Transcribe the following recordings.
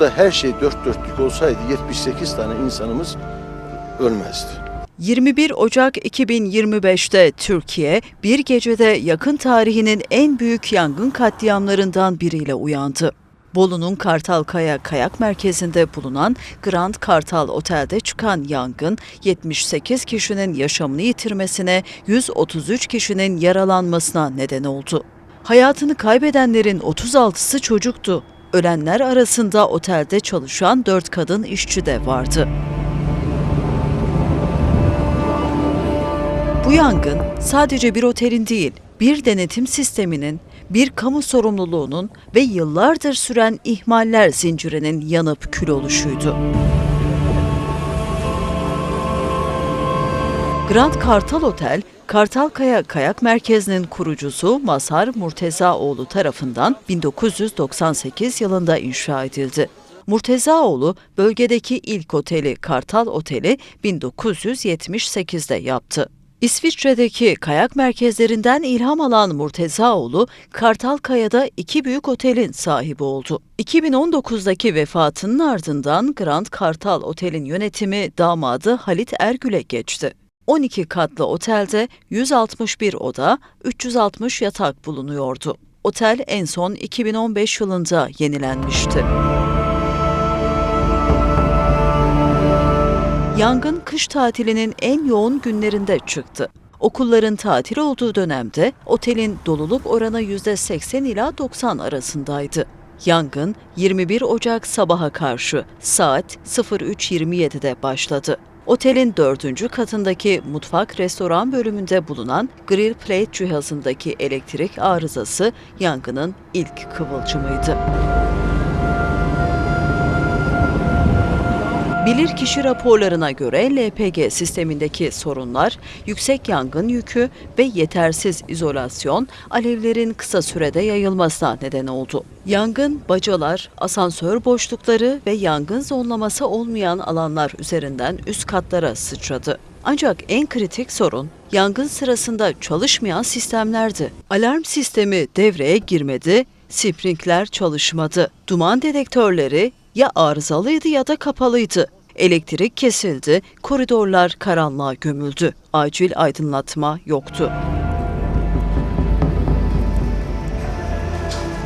burada her şey dört dörtlük olsaydı 78 tane insanımız ölmezdi. 21 Ocak 2025'te Türkiye bir gecede yakın tarihinin en büyük yangın katliamlarından biriyle uyandı. Bolu'nun Kartalkaya Kayak Merkezi'nde bulunan Grand Kartal Otel'de çıkan yangın 78 kişinin yaşamını yitirmesine, 133 kişinin yaralanmasına neden oldu. Hayatını kaybedenlerin 36'sı çocuktu. Ölenler arasında otelde çalışan 4 kadın işçi de vardı. Bu yangın sadece bir otelin değil, bir denetim sisteminin, bir kamu sorumluluğunun ve yıllardır süren ihmaller zincirinin yanıp kül oluşuydu. Grand Kartal Otel, Kartalkaya Kayak Merkezi'nin kurucusu Mazhar Murtezaoğlu tarafından 1998 yılında inşa edildi. Murtezaoğlu bölgedeki ilk oteli Kartal Oteli 1978'de yaptı. İsviçre'deki kayak merkezlerinden ilham alan Murtezaoğlu, Kartalkaya'da iki büyük otelin sahibi oldu. 2019'daki vefatının ardından Grand Kartal Otel'in yönetimi damadı Halit Ergül'e geçti. 12 katlı otelde 161 oda, 360 yatak bulunuyordu. Otel en son 2015 yılında yenilenmişti. Yangın kış tatilinin en yoğun günlerinde çıktı. Okulların tatil olduğu dönemde otelin doluluk oranı %80 ila 90 arasındaydı. Yangın 21 Ocak sabaha karşı saat 03.27'de başladı. Otelin dördüncü katındaki mutfak restoran bölümünde bulunan grill plate cihazındaki elektrik arızası yangının ilk kıvılcımıydı. Bilirkişi raporlarına göre LPG sistemindeki sorunlar, yüksek yangın yükü ve yetersiz izolasyon alevlerin kısa sürede yayılmasına neden oldu. Yangın, bacalar, asansör boşlukları ve yangın zonlaması olmayan alanlar üzerinden üst katlara sıçradı. Ancak en kritik sorun yangın sırasında çalışmayan sistemlerdi. Alarm sistemi devreye girmedi, sprinkler çalışmadı. Duman dedektörleri ya arızalıydı ya da kapalıydı. Elektrik kesildi, koridorlar karanlığa gömüldü. Acil aydınlatma yoktu.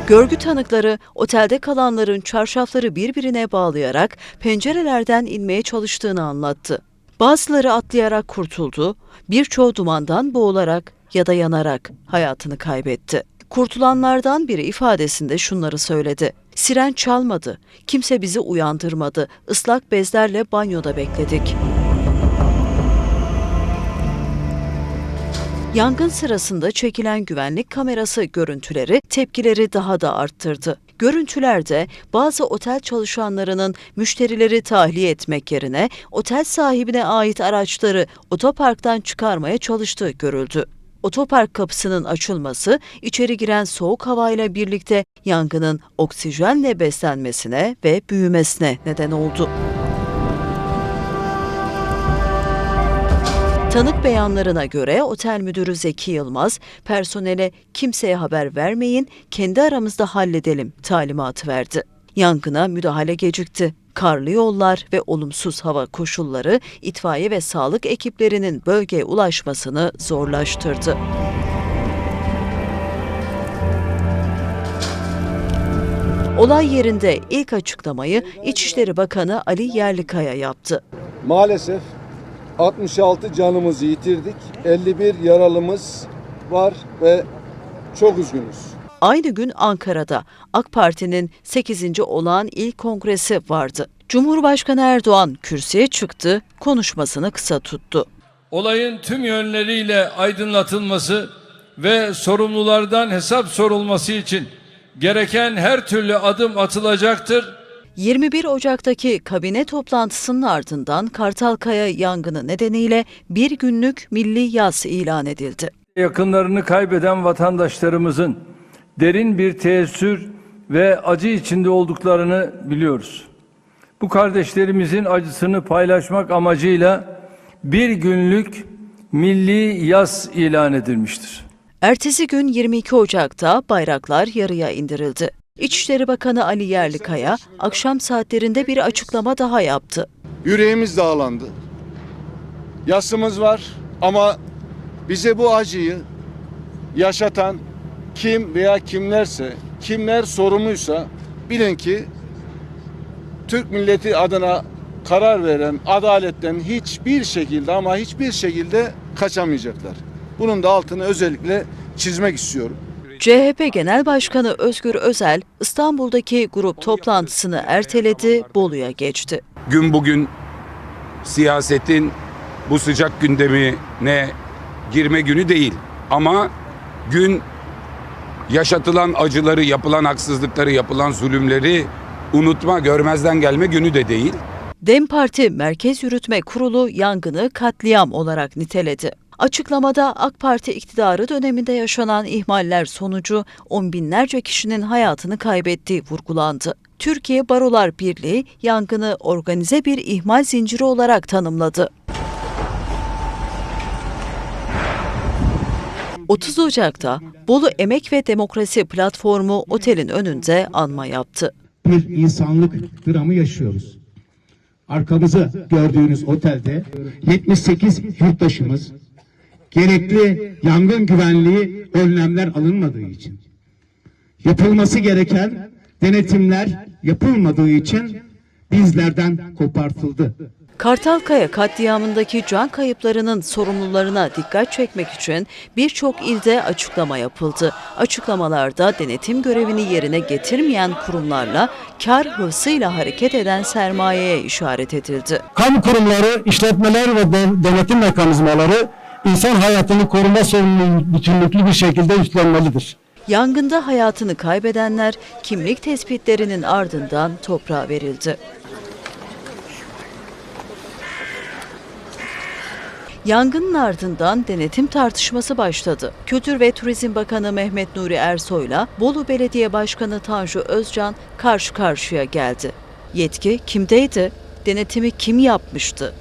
Görgü tanıkları otelde kalanların çarşafları birbirine bağlayarak pencerelerden inmeye çalıştığını anlattı. Bazıları atlayarak kurtuldu, birçoğu dumandan boğularak ya da yanarak hayatını kaybetti. Kurtulanlardan biri ifadesinde şunları söyledi. Siren çalmadı, kimse bizi uyandırmadı, ıslak bezlerle banyoda bekledik. Yangın sırasında çekilen güvenlik kamerası görüntüleri tepkileri daha da arttırdı. Görüntülerde bazı otel çalışanlarının müşterileri tahliye etmek yerine otel sahibine ait araçları otoparktan çıkarmaya çalıştığı görüldü. Otopark kapısının açılması içeri giren soğuk havayla birlikte yangının oksijenle beslenmesine ve büyümesine neden oldu. Tanık beyanlarına göre otel müdürü Zeki Yılmaz, personele kimseye haber vermeyin, kendi aramızda halledelim talimatı verdi. Yangına müdahale gecikti. Karlı yollar ve olumsuz hava koşulları itfaiye ve sağlık ekiplerinin bölgeye ulaşmasını zorlaştırdı. Olay yerinde ilk açıklamayı İçişleri Bakanı Ali Yerlikaya yaptı. Maalesef 66 canımızı yitirdik. 51 yaralımız var ve çok üzgünüz. Aynı gün Ankara'da AK Parti'nin 8. olağan il kongresi vardı. Cumhurbaşkanı Erdoğan kürsüye çıktı, konuşmasını kısa tuttu. Olayın tüm yönleriyle aydınlatılması ve sorumlulardan hesap sorulması için gereken her türlü adım atılacaktır. 21 Ocak'taki kabine toplantısının ardından Kartalkaya yangını nedeniyle bir günlük milli yas ilan edildi. Yakınlarını kaybeden vatandaşlarımızın derin bir teessür ve acı içinde olduklarını biliyoruz. Bu kardeşlerimizin acısını paylaşmak amacıyla bir günlük milli yas ilan edilmiştir. Ertesi gün 22 Ocak'ta bayraklar yarıya indirildi. İçişleri Bakanı Ali Yerlikaya akşam saatlerinde bir açıklama daha yaptı. Yüreğimiz dağlandı. Yasımız var ama bize bu acıyı yaşatan kim veya kimlerse, kimler sorumluysa bilin ki Türk milleti adına karar veren adaletten hiçbir şekilde ama hiçbir şekilde kaçamayacaklar. Bunun da altını özellikle çizmek istiyorum. CHP Genel Başkanı Özgür Özel İstanbul'daki grup toplantısını erteledi, Bolu'ya geçti. gün bugün siyasetin bu sıcak gündemine girme günü değil. Ama gün yaşatılan acıları, yapılan haksızlıkları, yapılan zulümleri unutma, görmezden gelme günü de değil. DEM Parti Merkez Yürütme Kurulu yangını katliam olarak niteledi. Açıklamada AK Parti iktidarı döneminde yaşanan ihmaller sonucu on binlerce kişinin hayatını kaybettiği vurgulandı. Türkiye Barolar Birliği yangını organize bir ihmal zinciri olarak tanımladı. 30 Ocak'ta Bolu Emek ve Demokrasi Platformu otelin önünde anma yaptı. bir insanlık dramı yaşıyoruz. Arkamızı gördüğünüz otelde 78 yurttaşımız gerekli yangın güvenliği önlemler alınmadığı için yapılması gereken denetimler yapılmadığı için bizlerden kopartıldı. Kartalkaya katliamındaki can kayıplarının sorumlularına dikkat çekmek için birçok ilde açıklama yapıldı. Açıklamalarda denetim görevini yerine getirmeyen kurumlarla kar hırsıyla hareket eden sermayeye işaret edildi. kamu kurumları, işletmeler ve de- denetim mekanizmaları insan hayatını koruma sorumluluğunu bütünlüklü bir şekilde üstlenmelidir. Yangında hayatını kaybedenler kimlik tespitlerinin ardından toprağa verildi. Yangının ardından denetim tartışması başladı. Kültür ve Turizm Bakanı Mehmet Nuri Ersoy'la Bolu Belediye Başkanı Tanju Özcan karşı karşıya geldi. Yetki kimdeydi? Denetimi kim yapmıştı?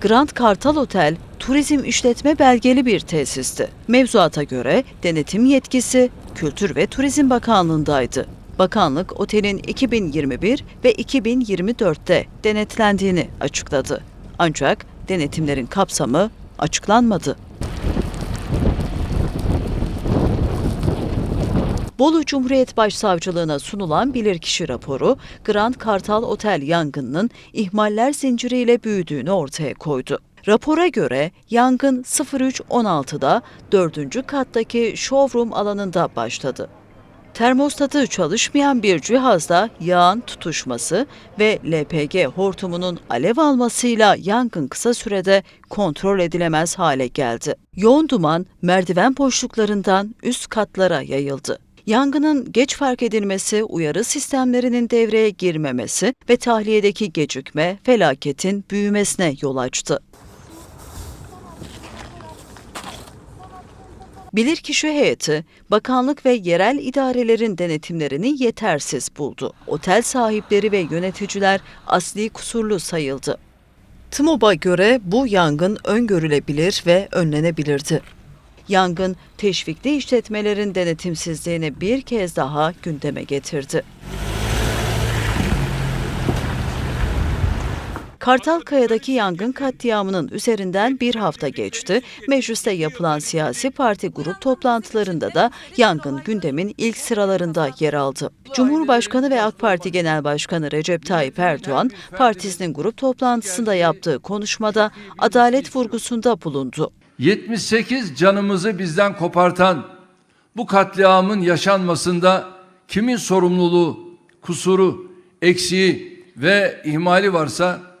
Grand Kartal Otel, turizm işletme belgeli bir tesisti. Mevzuata göre denetim yetkisi Kültür ve Turizm Bakanlığı'ndaydı. Bakanlık otelin 2021 ve 2024'te denetlendiğini açıkladı. Ancak denetimlerin kapsamı açıklanmadı. Bolu Cumhuriyet Başsavcılığına sunulan bilirkişi raporu, Grand Kartal Otel yangınının ihmaller zinciriyle büyüdüğünü ortaya koydu. Rapora göre yangın 03.16'da 4. kattaki showroom alanında başladı. Termostatı çalışmayan bir cihazda yağın tutuşması ve LPG hortumunun alev almasıyla yangın kısa sürede kontrol edilemez hale geldi. Yoğun duman merdiven boşluklarından üst katlara yayıldı. Yangının geç fark edilmesi, uyarı sistemlerinin devreye girmemesi ve tahliyedeki gecikme felaketin büyümesine yol açtı. Bilirkişi heyeti, bakanlık ve yerel idarelerin denetimlerini yetersiz buldu. Otel sahipleri ve yöneticiler asli kusurlu sayıldı. TMOB'a göre bu yangın öngörülebilir ve önlenebilirdi. Yangın, teşvikli işletmelerin denetimsizliğini bir kez daha gündeme getirdi. Kartalkaya'daki yangın katliamının üzerinden bir hafta geçti. Mecliste yapılan siyasi parti grup toplantılarında da yangın gündemin ilk sıralarında yer aldı. Cumhurbaşkanı ve AK Parti Genel Başkanı Recep Tayyip Erdoğan, partisinin grup toplantısında yaptığı konuşmada adalet vurgusunda bulundu. 78 canımızı bizden kopartan bu katliamın yaşanmasında kimin sorumluluğu, kusuru, eksiği ve ihmali varsa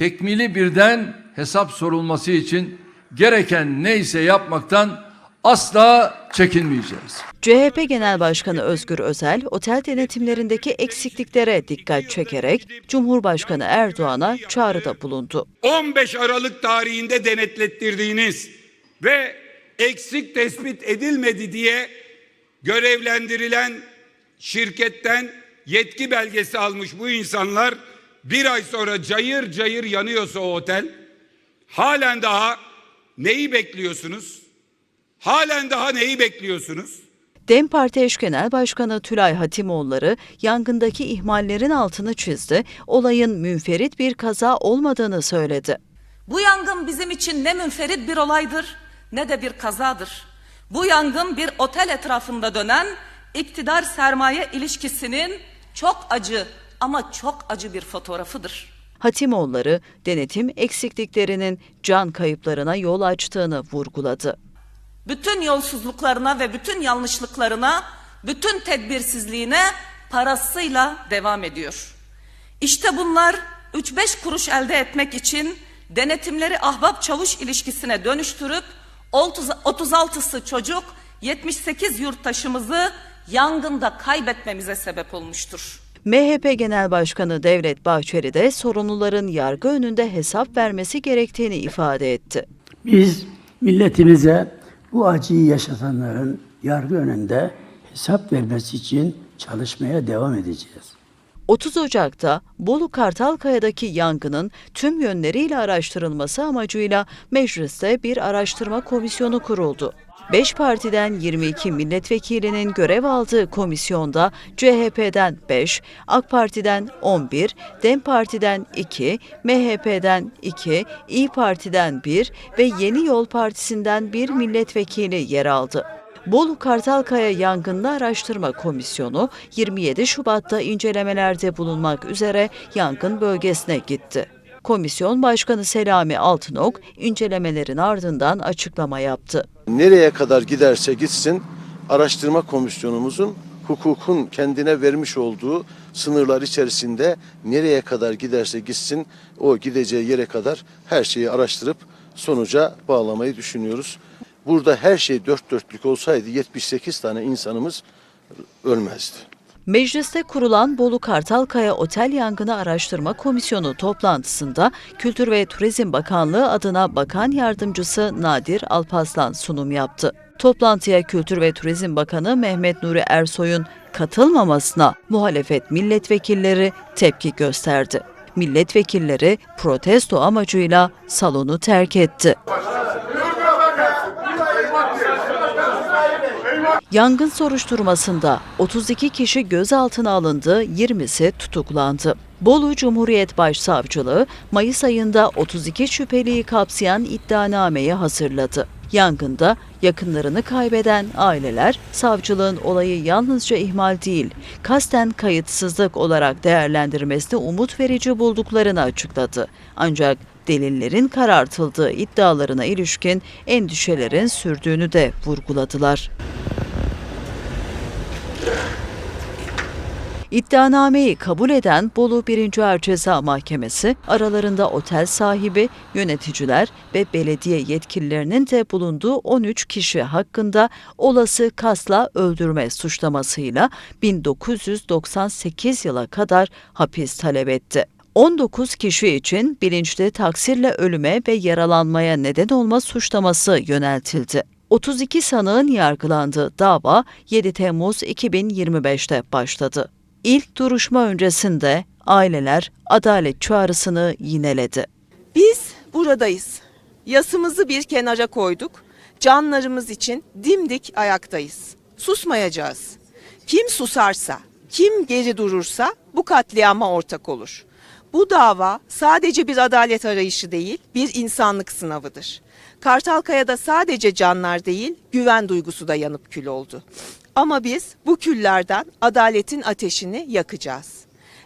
tekmili birden hesap sorulması için gereken neyse yapmaktan asla çekinmeyeceğiz. CHP Genel Başkanı Özgür Özel, otel denetimlerindeki eksikliklere dikkat çekerek Cumhurbaşkanı Erdoğan'a çağrıda bulundu. 15 Aralık tarihinde denetlettirdiğiniz ve eksik tespit edilmedi diye görevlendirilen şirketten yetki belgesi almış bu insanlar bir ay sonra cayır cayır yanıyorsa o otel halen daha neyi bekliyorsunuz? Halen daha neyi bekliyorsunuz? DEM Parti eş genel başkanı Tülay Hatimoğulları yangındaki ihmallerin altını çizdi, olayın münferit bir kaza olmadığını söyledi. Bu yangın bizim için ne münferit bir olaydır ne de bir kazadır. Bu yangın bir otel etrafında dönen iktidar sermaye ilişkisinin çok acı ama çok acı bir fotoğrafıdır. Hatimoğulları denetim eksikliklerinin can kayıplarına yol açtığını vurguladı. Bütün yolsuzluklarına ve bütün yanlışlıklarına, bütün tedbirsizliğine parasıyla devam ediyor. İşte bunlar 3-5 kuruş elde etmek için denetimleri ahbap çavuş ilişkisine dönüştürüp 36'sı çocuk 78 yurttaşımızı yangında kaybetmemize sebep olmuştur. MHP Genel Başkanı Devlet Bahçeli de sorumluların yargı önünde hesap vermesi gerektiğini ifade etti. Biz milletimize bu acıyı yaşatanların yargı önünde hesap vermesi için çalışmaya devam edeceğiz. 30 Ocak'ta Bolu Kartalkaya'daki yangının tüm yönleriyle araştırılması amacıyla mecliste bir araştırma komisyonu kuruldu. 5 partiden 22 milletvekilinin görev aldığı komisyonda CHP'den 5, AK Parti'den 11, DEM Parti'den 2, MHP'den 2, İyi Parti'den 1 ve Yeni Yol Partisi'nden 1 milletvekili yer aldı. Bolu Kartalkaya Yangında Araştırma Komisyonu 27 Şubat'ta incelemelerde bulunmak üzere yangın bölgesine gitti. Komisyon Başkanı Selami Altınok incelemelerin ardından açıklama yaptı. Nereye kadar giderse gitsin araştırma komisyonumuzun hukukun kendine vermiş olduğu sınırlar içerisinde nereye kadar giderse gitsin o gideceği yere kadar her şeyi araştırıp sonuca bağlamayı düşünüyoruz. Burada her şey dört dörtlük olsaydı 78 tane insanımız ölmezdi. Mecliste kurulan Bolu Kartalkaya Otel Yangını Araştırma Komisyonu toplantısında Kültür ve Turizm Bakanlığı adına Bakan Yardımcısı Nadir Alpaslan sunum yaptı. Toplantıya Kültür ve Turizm Bakanı Mehmet Nuri Ersoy'un katılmamasına muhalefet milletvekilleri tepki gösterdi. Milletvekilleri protesto amacıyla salonu terk etti. Yangın soruşturmasında 32 kişi gözaltına alındı, 20'si tutuklandı. Bolu Cumhuriyet Başsavcılığı Mayıs ayında 32 şüpheliyi kapsayan iddianameyi hazırladı. Yangında yakınlarını kaybeden aileler savcılığın olayı yalnızca ihmal değil, kasten kayıtsızlık olarak değerlendirmesini umut verici bulduklarını açıkladı. Ancak delillerin karartıldığı iddialarına ilişkin endişelerin sürdüğünü de vurguladılar. İddianameyi kabul eden Bolu 1. Ağır Ceza Mahkemesi aralarında otel sahibi, yöneticiler ve belediye yetkililerinin de bulunduğu 13 kişi hakkında olası kasla öldürme suçlamasıyla 1998 yıla kadar hapis talep etti. 19 kişi için bilinçli taksirle ölüme ve yaralanmaya neden olma suçlaması yöneltildi. 32 sanığın yargılandığı dava 7 Temmuz 2025'te başladı. İlk duruşma öncesinde aileler adalet çağrısını yineledi. Biz buradayız. Yasımızı bir kenara koyduk. Canlarımız için dimdik ayaktayız. Susmayacağız. Kim susarsa, kim geri durursa bu katliama ortak olur. Bu dava sadece bir adalet arayışı değil, bir insanlık sınavıdır. Kartalkaya'da sadece canlar değil, güven duygusu da yanıp kül oldu. Ama biz bu küllerden adaletin ateşini yakacağız.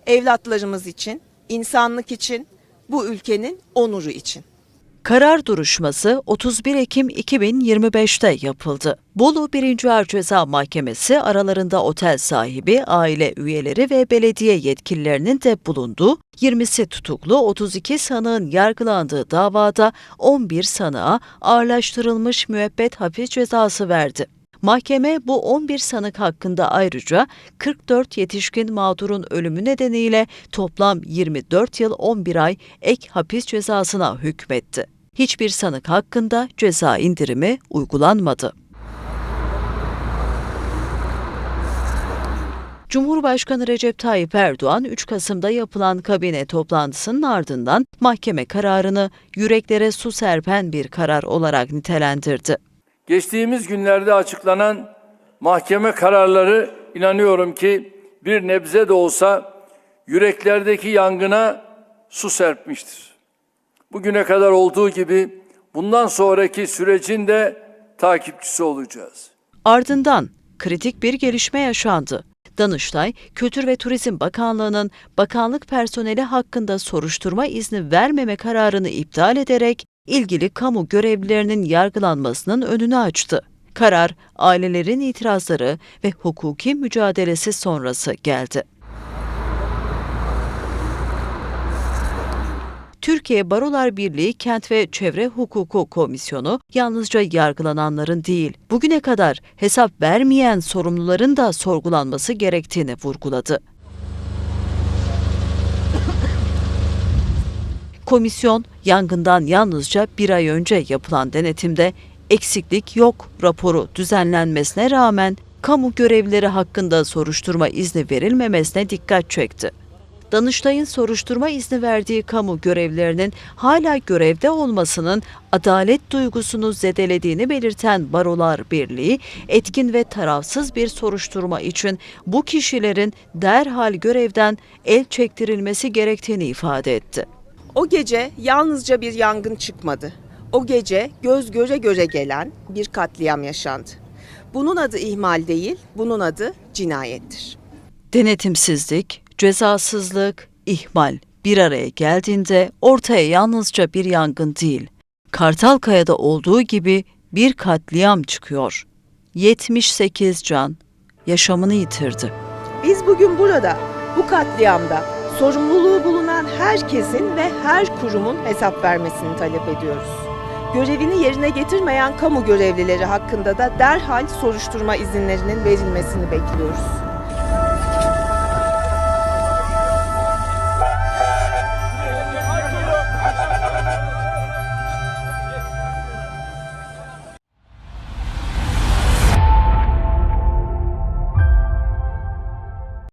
Evlatlarımız için, insanlık için, bu ülkenin onuru için. Karar duruşması 31 Ekim 2025'te yapıldı. Bolu 1. Ağır Ceza Mahkemesi aralarında otel sahibi, aile üyeleri ve belediye yetkililerinin de bulunduğu 20'si tutuklu 32 sanığın yargılandığı davada 11 sanığa ağırlaştırılmış müebbet hapis cezası verdi. Mahkeme bu 11 sanık hakkında ayrıca 44 yetişkin mağdurun ölümü nedeniyle toplam 24 yıl 11 ay ek hapis cezasına hükmetti. Hiçbir sanık hakkında ceza indirimi uygulanmadı. Cumhurbaşkanı Recep Tayyip Erdoğan 3 Kasım'da yapılan kabine toplantısının ardından mahkeme kararını yüreklere su serpen bir karar olarak nitelendirdi. Geçtiğimiz günlerde açıklanan mahkeme kararları inanıyorum ki bir nebze de olsa yüreklerdeki yangına su serpmiştir. Bugüne kadar olduğu gibi bundan sonraki sürecin de takipçisi olacağız. Ardından kritik bir gelişme yaşandı. Danıştay, Kültür ve Turizm Bakanlığı'nın bakanlık personeli hakkında soruşturma izni vermeme kararını iptal ederek ilgili kamu görevlilerinin yargılanmasının önünü açtı. Karar, ailelerin itirazları ve hukuki mücadelesi sonrası geldi. Türkiye Barolar Birliği Kent ve Çevre Hukuku Komisyonu yalnızca yargılananların değil, bugüne kadar hesap vermeyen sorumluların da sorgulanması gerektiğini vurguladı. Komisyon, yangından yalnızca bir ay önce yapılan denetimde eksiklik yok raporu düzenlenmesine rağmen kamu görevlileri hakkında soruşturma izni verilmemesine dikkat çekti. Danıştay'ın soruşturma izni verdiği kamu görevlilerinin hala görevde olmasının adalet duygusunu zedelediğini belirten Barolar Birliği, etkin ve tarafsız bir soruşturma için bu kişilerin derhal görevden el çektirilmesi gerektiğini ifade etti. O gece yalnızca bir yangın çıkmadı. O gece göz göre göre gelen bir katliam yaşandı. Bunun adı ihmal değil, bunun adı cinayettir. Denetimsizlik, cezasızlık, ihmal bir araya geldiğinde ortaya yalnızca bir yangın değil, Kartalkaya'da olduğu gibi bir katliam çıkıyor. 78 can yaşamını yitirdi. Biz bugün burada, bu katliamda sorumluluğu bulunan herkesin ve her kurumun hesap vermesini talep ediyoruz. Görevini yerine getirmeyen kamu görevlileri hakkında da derhal soruşturma izinlerinin verilmesini bekliyoruz.